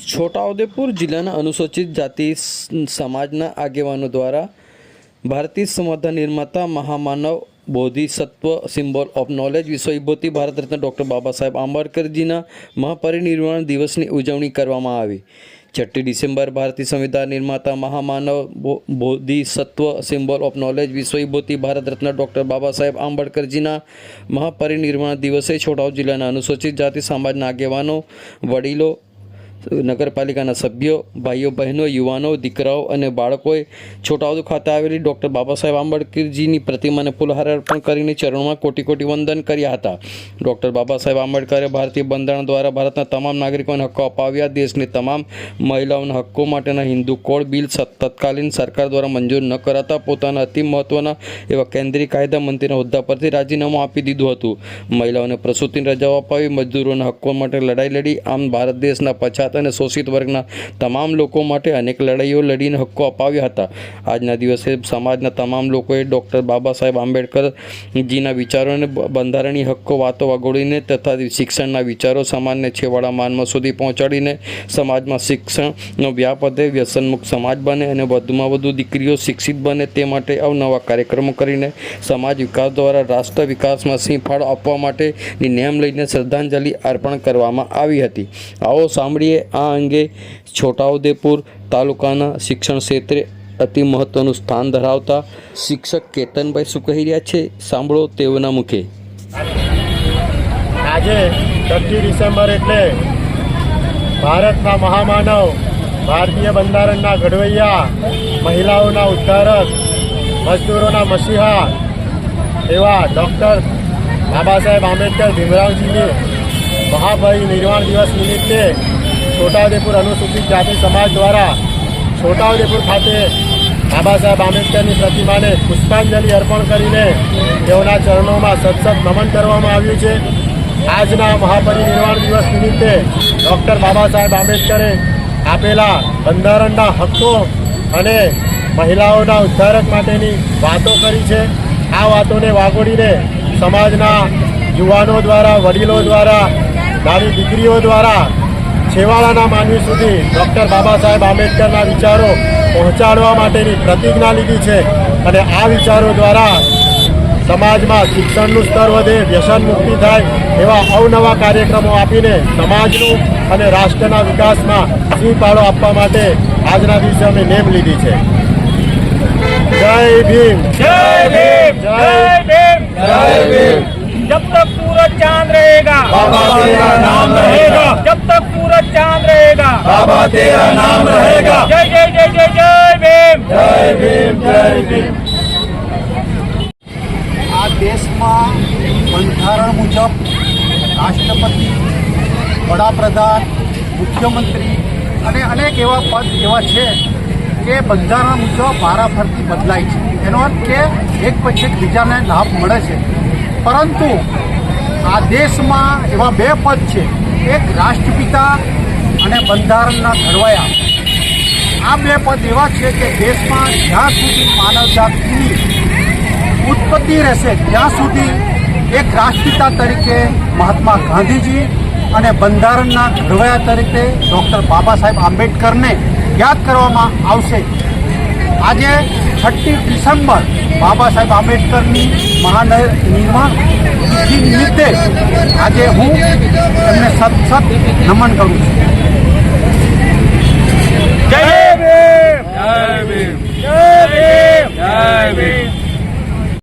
છોટાઉદેપુર જિલ્લાના અનુસૂચિત જાતિ સમાજના આગેવાનો દ્વારા ભારતીય સંવિધાન નિર્માતા મહામાનવ બોધિસત્વ સિમ્બોલ ઓફ નોલેજ વિશ્વવિભૂતિ ભારત રત્ન ડૉક્ટર બાબા સાહેબ આંબેડકરજીના મહાપરિનિર્વાણ દિવસની ઉજવણી કરવામાં આવી. છઠ્ઠી ડિસેમ્બર ભારતીય સંવિધાન નિર્માતા મહામાનવ બોધિસત્વ સિમ્બોલ ઓફ નોલેજ વિશ્વવિભૂતિ ભારત રત્ન ડૉક્ટર બાબા સાહેબ આંબેડકરજીના મહાપરિનિર્વાણ દિવસે છોટાઉ જિલ્લાના અનુસૂચિત જાતિ સમાજના આગેવાનો, વડીલો નગરપાલિકાના સભ્યો, ભાઈઓ, બહેનો, યુવાનો, દીકરાઓ અને બાળકોએ છોટાઉદેપુર ખાતે આવેલી ડૉક્ટર બાબા સાહેબ આંબેડકરજીની પ્રતિમાને ફૂલહાર અર્પણ કરીને ચરણોમાં કોટી કોટી વંદન કર્યા હતા. ડૉક્ટર બાબા સાહેબ આંબેડકરે ભારતીય બંધારણ દ્વારા ભારતના તમામ નાગરિકોને હક્કો અપાવ્યા. દેશની તમામ મહિલાઓના હક્કો માટેના હિન્દુ કોડ બિલ તત્કાલીન સરકાર દ્વારા મંજૂર ન કરાતા પોતાના અતિ મહત્વના એવા કેન્દ્રીય કાયદા મંત્રીના હોદ્દા પરથી રાજીનામું આપી દીધું હતું. મહિલાઓને પ્રસૂતિની રજાઓ અપાવી, મજદૂરોના હક્કો માટે લડાઈ લડી. આમ ભારત દેશના પછાત અને શોષિત વર્ગના તમામ લોકો માટે અનેક લડાઈઓ લડીને હક્કો અપાવ્યા હતા. આજના દિવસે સમાજના તમામ લોકોએ ડૉક્ટર બાબા સાહેબ આંબેડકરજીના વિચારોને બંધારણીય હક્કો વાતો વગોડીને તથા શિક્ષણના વિચારો સમાજને છેવાડા માનમાં સુધી પહોંચાડીને સમાજમાં શિક્ષણનો વ્યાપ વધે, વ્યસનમુક્ત સમાજ બને અને વધુમાં વધુ દીકરીઓ શિક્ષિત બને તે માટે અવનવા કાર્યક્રમો કરીને સમાજ વિકાસ દ્વારા રાષ્ટ્ર વિકાસમાં સિંહફાળ આપવા માટેની નેમ લઈને શ્રદ્ધાંજલિ અર્પણ કરવામાં આવી હતી. આવો સાંભળીએ આ અંગે છોટાઉદેપુર તાલુકાના શિક્ષણ ક્ષેત્રે અતિ મહત્વનું સ્થાન ધરાવતા શિક્ષક કેતનભાઈ શું કહી રહ્યા છે, સાંભળો તેઓના મુખે. આજે છઠ્ઠી ડિસેમ્બર એટલે ભારતના મહામાનવ ભારતીય બંધારણના ઘડવૈયા, મહિલાઓના ઉદ્ધારક, મજદૂરોના મસીહા એવા ડૉક્ટર બાબા સાહેબ આંબેડકર ભીમરાવજીની મહાભાઈ નિર્વાણ દિવસ નિમિત્તે છોટાઉદેપુર અનુસૂચિત જાતિ સમાજ દ્વારા છોટાઉદેપુર ખાતે બાબા સાહેબ આંબેડકરની પ્રતિમાને પુષ્પાંજલિ અર્પણ કરીને તેઓના ચરણોમાં સતસત નમન કરવામાં આવ્યું છે. આજના મહાપરિનિર્વાણ દિવસ નિમિત્તે ડૉક્ટર બાબા સાહેબ આંબેડકરે આપેલા બંધારણના હક્કો અને મહિલાઓના ઉદ્ધારક માટેની વાતો કરી છે. આ વાતોને વાગોડીને સમાજના યુવાનો દ્વારા, વડીલો દ્વારા, નાની દીકરીઓ દ્વારા છેવાડાના માનવી સુધી ડૉક્ટર બાબા સાહેબ આંબેડકરના વિચારો પહોંચાડવા માટેની પ્રતિજ્ઞા લીધી છે. અને આ વિચારો દ્વારા સમાજમાં શિક્ષણનું સ્તર વધે વ્યસન મુક્તિ થાય એવા અવનવા કાર્યક્રમો આપીને સમાજનું અને રાષ્ટ્રના વિકાસમાં સિંહ ફાળો આપવા માટે આજના દિવસે અમે નેમ લીધી છે. જય ભીમ. જય ભીમ. જય ભીમ. જય ભીમ. જબ તક પૂરો ચાંદ રહેગા. બાબા નામ રહે. બાબા તેરા નામ રહેગા जय जय जय जय जय भीम જય ભીમ જય ભીમ આ દેશમાં બંધારણ મુજબ રાષ્ટ્રપતિ વડાપ્રધાન મુખ્યમંત્રી અને અનેક એવા પદ એવા છે કે બંધારણ મુજબ વારાફરતી બદલાય છે એનો અર્થ કે એક પછી એક બીજાને લાભ મળે છે પરંતુ આ દેશમાં એવા બે પદ છે એક રાષ્ટ્રપિતા અને બંધારણના ઘડવાયા. આ બે પદ એવા છે કે દેશમાં જ્યાં સુધી માનવ જાતિની ઉત્પત્તિ રહેશે, ત્યાં સુધી એક રાષ્ટ્રપિતા તરીકે મહાત્મા ગાંધીજી અને બંધારણના ઘડવાયા તરીકે ડૉક્ટર બાબા સાહેબ આંબેડકરને યાદ કરવામાં આવશે. આજે છઠ્ઠી ડિસેમ્બર બાબા સાહેબ આંબેડકરની મહાનિર્માણ નિમિત્તે આજે હું એમને સતસત સત નમન કરું છું.